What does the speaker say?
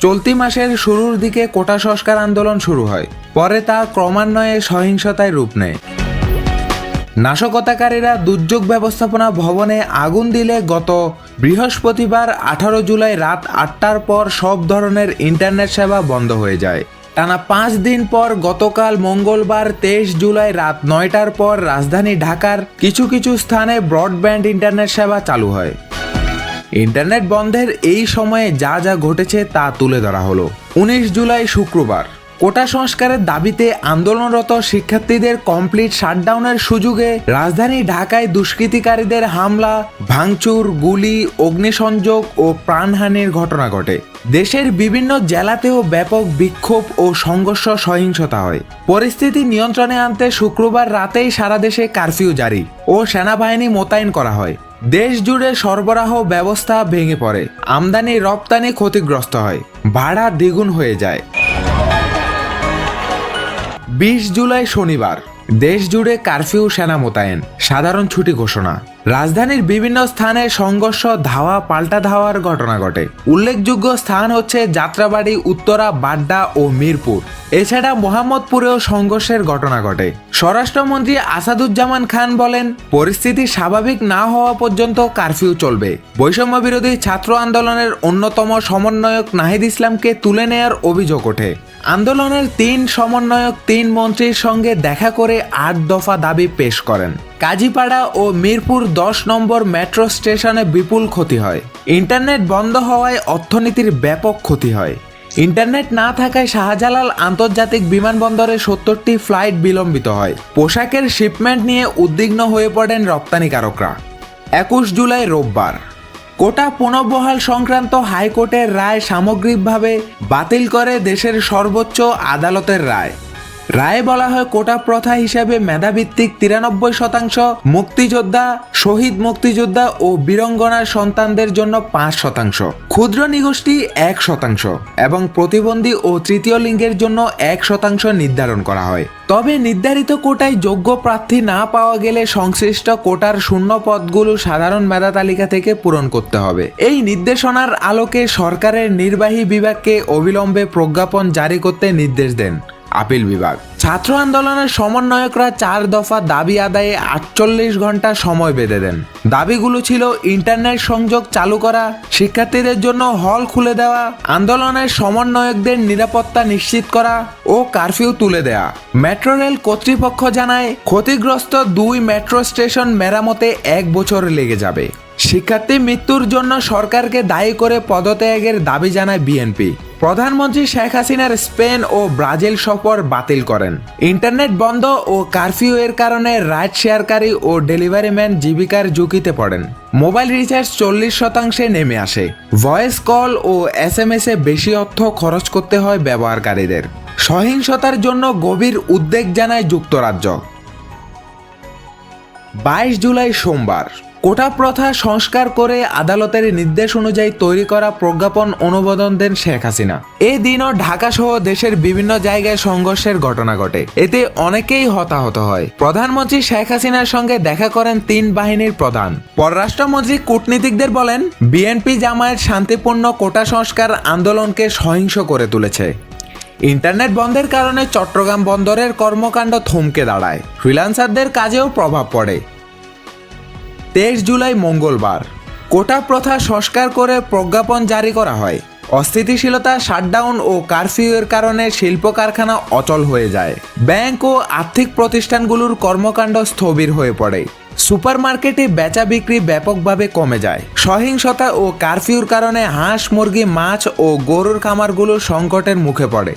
চলতি মাসের শুরুর দিকে কোটা সংস্কার আন্দোলন শুরু হয়। পরে তা ক্রমান্বয়ে সহিংসতায় রূপ নেয়। নাশকতাকারীরা দুর্যোগ ব্যবস্থাপনা ভবনে আগুন দিলে গত বৃহস্পতিবার আঠারো জুলাই রাত আটটার পর সব ধরনের ইন্টারনেট সেবা বন্ধ হয়ে যায়। টানা পাঁচ দিন পর গতকাল মঙ্গলবার তেইশ জুলাই রাত নয়টার পর রাজধানী ঢাকার কিছু কিছু স্থানে ব্রডব্যান্ড ইন্টারনেট সেবা চালু হয়। ইন্টারনেট বন্ধের এই সময়ে যা যা ঘটেছে তা তুলে ধরা হলো। উনিশ জুলাই শুক্রবার, কোটা সংস্কারের দাবিতে আন্দোলনরত শিক্ষার্থীদের কমপ্লিট শাটডাউনের সুযোগে রাজধানী ঢাকায় দুষ্কৃতিকারীদের হামলা, ভাঙচুর, গুলি, অগ্নিসংযোগ ও প্রাণহানির ঘটনা ঘটে। দেশের বিভিন্ন জেলাতেও ব্যাপক বিক্ষোভ ও সংঘর্ষ সহিংসতা হয়। পরিস্থিতি নিয়ন্ত্রণে আনতে শুক্রবার রাতেই সারা দেশে কারফিউ জারি ও সেনাবাহিনী মোতায়েন করা হয়। দেশ জুড়ে সরবরাহ ব্যবস্থা ভেঙে পড়ে। আমদানি, রপ্তানি ক্ষতিগ্রস্ত হয়। ভাড়া দ্বিগুণ হয়ে যায়। বিশ জুলাই শনিবার দেশ জুড়ে কারফিউ সেনা মোতায়েন। সাধারণ ছুটি ঘোষণা। রাজধানীর বিভিন্ন স্থানে সংঘর্ষ, ধাওয়া, পাল্টা ধাওয়ার ঘটনা ঘটে। উল্লেখযোগ্য স্থান হচ্ছে যাত্রাবাড়ি, উত্তরা, বাড্ডা ও মিরপুর। এছাড়া মোহাম্মদপুরেও সংঘর্ষের ঘটনা ঘটে। স্বরাষ্ট্রমন্ত্রী আসাদুজ্জামান খান বলেন, পরিস্থিতি স্বাভাবিক না হওয়া পর্যন্ত কারফিউ চলবে। বৈষম্য বিরোধী ছাত্র আন্দোলনের অন্যতম সমন্বয়ক নাহিদ ইসলামকে তুলে নেয়ার অভিযোগ ওঠে। আন্দোলনের তিন সমন্বয়ক তিন মন্ত্রীর সঙ্গে দেখা করে আট দফা দাবি পেশ করেন। কাজীপাড়া ও মিরপুর দশ নম্বর মেট্রো স্টেশনে বিপুল ক্ষতি হয়। ইন্টারনেট বন্ধ হওয়ায় অর্থনীতির ব্যাপক ক্ষতি হয়। ইন্টারনেট না থাকায় শাহজালাল আন্তর্জাতিক বিমানবন্দরে সত্তরটি ফ্লাইট বিলম্বিত হয়। পোশাকের শিপমেন্ট নিয়ে উদ্বিগ্ন হয়ে পড়েন রপ্তানিকারকরা। একুশ জুলাই রোববার। কোটা পুনর্বহাল সংক্রান্ত হাইকোর্টের রায় সামগ্রিকভাবে বাতিল করে দেশের সর্বোচ্চ আদালতের রায়। রায়ে বলা হয় কোটা প্রথা হিসাবে মেধাভিত্তিক তিরানব্বই শতাংশ মুক্তিযোদ্ধা, শহীদ মুক্তিযোদ্ধা ও বীরঙ্গনার সন্তানদের জন্য পাঁচ শতাংশ। ক্ষুদ্র নিগোষ্ঠী এক শতাংশ এবং প্রতিবন্ধী ও তৃতীয় লিঙ্গের জন্য এক শতাংশ নির্ধারণ করা হয়। তবে নির্ধারিত কোটায় যোগ্য প্রার্থী না পাওয়া গেলে সংশ্লিষ্ট কোটার শূন্য পদগুলো সাধারণ মেধা তালিকা থেকে পূরণ করতে হবে। এই নির্দেশনার আলোকে সরকারের নির্বাহী বিভাগকে অবিলম্বে প্রজ্ঞাপন জারি করতে নির্দেশ দেন। আপিল বিভাগ। ছাত্র আন্দোলনের সমন্বয়করা চার দফা দাবি আদায়ে আটচল্লিশ ঘণ্টা সময় বেঁধে দেন। দাবিগুলো ছিল ইন্টারনেট সংযোগ চালু করা, শিক্ষার্থীদের জন্য হল খুলে দেওয়া, আন্দোলনের সমন্বয়কদের নিরাপত্তা নিশ্চিত করা ও কারফিউ তুলে দেয়া। মেট্রো রেল কর্তৃপক্ষ জানায়, ক্ষতিগ্রস্ত দুই মেট্রো স্টেশন মেরামতে এক বছর লেগে যাবে। শিক্ষার্থী মৃত্যুর জন্য সরকারকে দায়ী করে পদত্যাগের দাবি জানায় বিএনপি। প্রধানমন্ত্রী শেখ হাসিনার স্পেন ও ব্রাজিল সফর বাতিল করেন। ইন্টারনেট বন্ধ ও কারফিউ এর কারণে রাইড শেয়ারকারী ও ডেলিভারি ম্যান জীবিকার ঝুঁকিতে পড়েন। মোবাইল রিচার্জ চল্লিশ শতাংশে নেমে আসে। ভয়েস কল ও এস এম এস এ বেশি অর্থ খরচ করতে হয় ব্যবহারকারীদের। সহিংসতার জন্য গভীর উদ্বেগ জানায় যুক্তরাজ্য। বাইশ জুলাই সোমবার। কোটা প্রথা সংস্কার করে আদালতের নির্দেশ অনুযায়ী তৈরি করা প্রজ্ঞাপন অনুমোদন দেন শেখ হাসিনা। এই দিনও ঢাকা সহ দেশের বিভিন্ন জায়গায় সংঘর্ষের ঘটনা ঘটে। এতে অনেকেই হতাহত হয়। প্রধানমন্ত্রী শেখ হাসিনার সঙ্গে দেখা করেন তিন বাহিনীর প্রধান। পররাষ্ট্রমন্ত্রী কূটনীতিকদের বলেন, বিএনপি জামায়াত শান্তিপূর্ণ কোটা সংস্কার আন্দোলনকে সহিংস করে তুলেছে। ইন্টারনেট বন্ধের কারণে চট্টগ্রাম বন্দরের কর্মকাণ্ড থমকে দাঁড়ায়। ফ্রিল্যান্সারদের কাজেও প্রভাব পড়ে। তেইশ জুলাই মঙ্গলবার। কোটা প্রথা সংস্কার করে প্রজ্ঞাপন জারি করা হয়। অস্থিতিশীলতা, শাটডাউন ও কারফিউয়ের কারণে শিল্প কারখানা অচল হয়ে যায়। ব্যাংক ও আর্থিক প্রতিষ্ঠানগুলোর কর্মকাণ্ড স্থবির হয়ে পড়ে। সুপারমার্কেটে বেচা বিক্রি ব্যাপকভাবে কমে যায়। সহিংসতা ও কারফিউর কারণে হাঁস, মুরগি, মাছ ও গরুর খামারগুলো সংকটের মুখে পড়ে।